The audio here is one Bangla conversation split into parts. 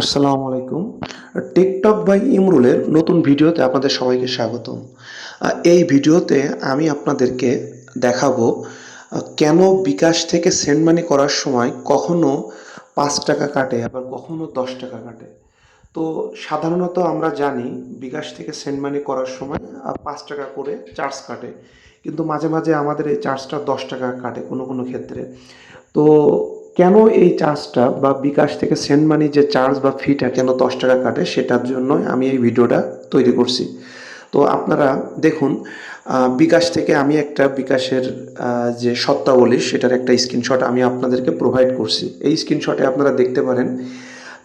আসসালামু আলাইকুম। টিকটক বাই ইমরুলের নতুন ভিডিওতে আপনাদের সবাইকে স্বাগতম। এই ভিডিওতে আমি আপনাদেরকে দেখাবো কেন বিকাশ থেকে সেন্ড মানি করার সময় কখনো পাঁচ টাকা কাটে আবার কখনো দশ টাকা কাটে। তো সাধারণত আমরা জানি বিকাশ থেকে সেন্ড মানি করার সময় পাঁচ টাকা করে চার্জ কাটে। কিন্তু মাঝে মাঝে আমাদের এই চার্জটা দশ টাকা কাটে কোনো কোনো ক্ষেত্রে। তো কেন এই চার্জটা বা বিকাশ থেকে সেন্ড মানি যে চার্জ বা ফিটা কেন দশ টাকা কাটে সেটার জন্য আমি এই ভিডিওটা তৈরি করছি। তো আপনারা দেখুন বিকাশ থেকে আমি একটা বিকাশের যে সত্তাবলী সেটার একটা স্ক্রিনশট আমি আপনাদেরকে প্রোভাইড করছি। এই স্ক্রিনশটে আপনারা দেখতে পারেন,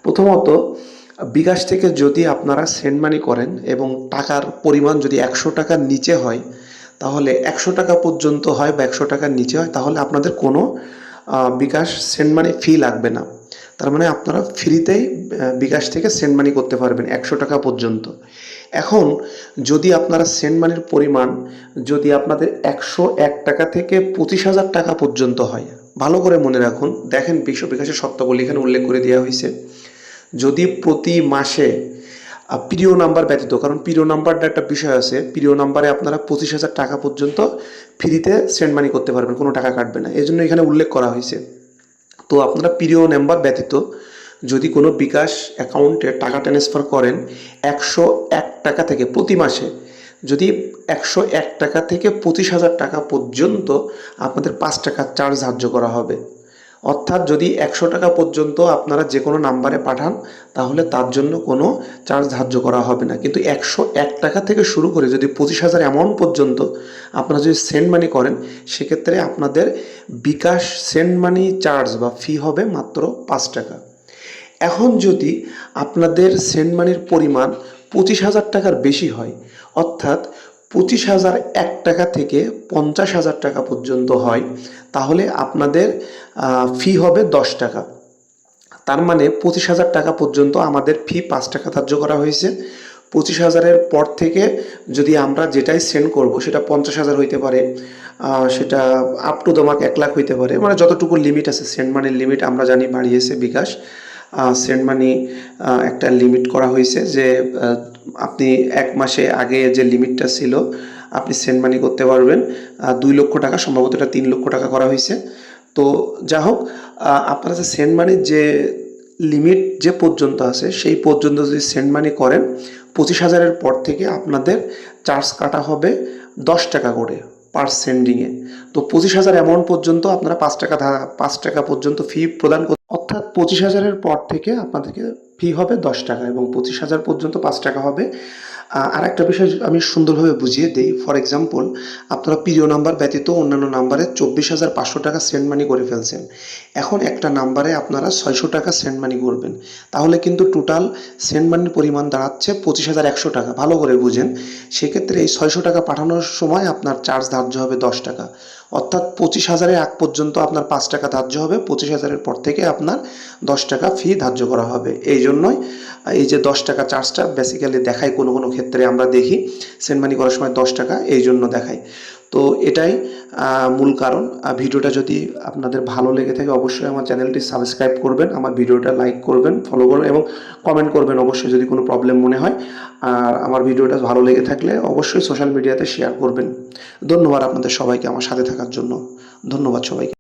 প্রথমত, বিকাশ থেকে যদি আপনারা সেন্ড মানি করেন এবং টাকার পরিমাণ যদি একশো টাকার নিচে হয়, তাহলে একশো টাকা পর্যন্ত হয় বা একশো টাকার নিচে হয়, তাহলে আপনাদের কোনো বিকাশ সেন্ড মানি ফি লাগবে না। তার মানে আপনারা ফ্রিতেই বিকাশ থেকে সেন্ড মানি করতে পারবেন একশো টাকা পর্যন্ত। এখন যদি আপনারা সেন্ড মানির পরিমাণ যদি আপনাদের একশো এক টাকা থেকে পঁচিশ হাজার টাকা পর্যন্ত হয়, ভালো করে মনে রাখুন। দেখেন বিশ্ব বিকাশের শর্তাবলী এখানে উল্লেখ করে দেওয়া হয়েছে। যদি প্রতি মাসে প্রিয় নাম্বার ব্যতীত, কারণ প্রিয় নাম্বারটা একটা বিষয় আছে, প্রিয় নাম্বারে আপনারা পঁচিশ হাজার টাকা পর্যন্ত ফ্রিতে সেন্ড মানি করতে পারবেন, কোনো টাকা কাটবে না। এই জন্য এখানে উল্লেখ করা হয়েছে। তো আপনারা প্রিয় নাম্বার ব্যতীত যদি কোনো বিকাশ অ্যাকাউন্টে টাকা ট্রান্সফার করেন, একশো এক টাকা থেকে প্রতি মাসে, যদি একশো এক টাকা থেকে পঁচিশ হাজার টাকা পর্যন্ত আপনাদের পাঁচ টাকা চার্জ ধার্য করা হবে। অর্থাৎ যদি একশো টাকা পর্যন্ত আপনারা যে কোনো নাম্বারে পাঠান, তাহলে তার জন্য কোনো চার্জ ধার্য করা হবে না। কিন্তু একশো এক টাকা থেকে শুরু করে যদি পঁচিশ হাজার অ্যামাউন্ট পর্যন্ত আপনারা যদি সেন্ড মানি করেন, সেক্ষেত্রে আপনাদের বিকাশ সেন্ড মানি চার্জ বা ফি হবে মাত্র পাঁচ টাকা। এখন যদি আপনাদের সেন্ড মানির পরিমাণ পঁচিশ হাজার টাকার বেশি হয়, অর্থাৎ পঁচিশ হাজার এক টাকা থেকে পঞ্চাশ হাজার টাকা পর্যন্ত হয়। তাহলে আপনাদের ফি হবে দশ টাকা। তার মানে পঁচিশ হাজার টাকা পর্যন্ত আমাদের ফি পাঁচ টাকা ধার্য করা হয়েছে। পঁচিশ হাজারের পর থেকে যদি আমরা যেটাই সেন্ড করব, সেটা পঞ্চাশ হাজার হইতে পারে সেটা আপ টু দমাক এক লাখ হইতে পারে। মানে যতটুকু লিমিট আছে সেন্ড মানির লিমিট আমরা জানি বাড়িয়েছে বিকাশ। সেন্ড মানি একটা লিমিট করা হয়েছে যে আপনি এক মাসে আগে যে লিমিটটা ছিল, আপনি সেন্ড মানি করতে পারবেন। দুই লক্ষ টাকা, সম্ভবত এটা তিন লক্ষ টাকা করা হয়েছে। তো যা হোক আপনারা যে সেন্ড মানির যে লিমিট যে পর্যন্ত আছে, সেই পর্যন্ত যদি সেন্ড মানি করেন, পঁচিশ হাজারের পর থেকে আপনাদের চার্জ কাটা হবে দশ টাকা করে পার সেন্ডিংয়ে তো পঁচিশ হাজার অ্যামাউন্ট পর্যন্ত আপনারা পাঁচ টাকা পাঁচ টাকা পর্যন্ত ফি প্রদান করতে অর্থাৎ পঁচিশ হাজারের পর থেকে আপনাদেরকে ফি হবে দশ টাকা এবং পঁচিশ হাজার পর্যন্ত পাঁচ টাকা হবে। আর একটা বিষয় আমি সুন্দরভাবে বুঝিয়ে দিই। ফর এক্সাম্পল আপনারা প্রিয় নাম্বার ব্যতীত অন্যান্য নাম্বারে চব্বিশ হাজার পাঁচশো টাকা সেন্ড মানি করে ফেলছেন। এখন একটা নাম্বারে আপনারা ছয়শো টাকা সেন্ড মানি করবেন। তাহলে কিন্তু টোটাল সেন্ড মানির পরিমাণ দাঁড়াচ্ছে পঁচিশ হাজার একশো টাকা। ভালো করে বুঝেন। সেক্ষেত্রে এই ছয়শো টাকা পাঠানোর সময় আপনার চার্জ ধার্য হবে দশ টাকা। অর্থাৎ পঁচিশ হাজারের আগ পর্যন্ত আপনার পাঁচ টাকা ধার্য হবে। পঁচিশ হাজারের পর থেকে আপনার দশ টাকা ফি ধার্য করা হবে। এই জন্যই এই যে দশ টাকা চার্জটা বেসিক্যালি দেখায় কোনো কোনো ক্ষেত্রে আমরা দেখি সেন্ড মানি করার সময় দশ টাকা এই জন্য দেখায়। তো এটাই মূল কারণ। ভিডিওটা যদি আপনাদের ভালো লেগে থাকে, অবশ্যই আমার চ্যানেলটি সাবস্ক্রাইব করবেন, আমার ভিডিওটা লাইক করবেন ফলো করবেন এবং কমেন্ট করবেন অবশ্যই যদি কোনো প্রবলেম মনে হয়। আর আমার ভিডিওটা ভালো লেগে থাকলে অবশ্যই সোশ্যাল মিডিয়াতে শেয়ার করবেন। ধন্যবাদ আপনাদের সবাইকে আমার সাথে থাকার জন্য। ধন্যবাদ সবাইকে।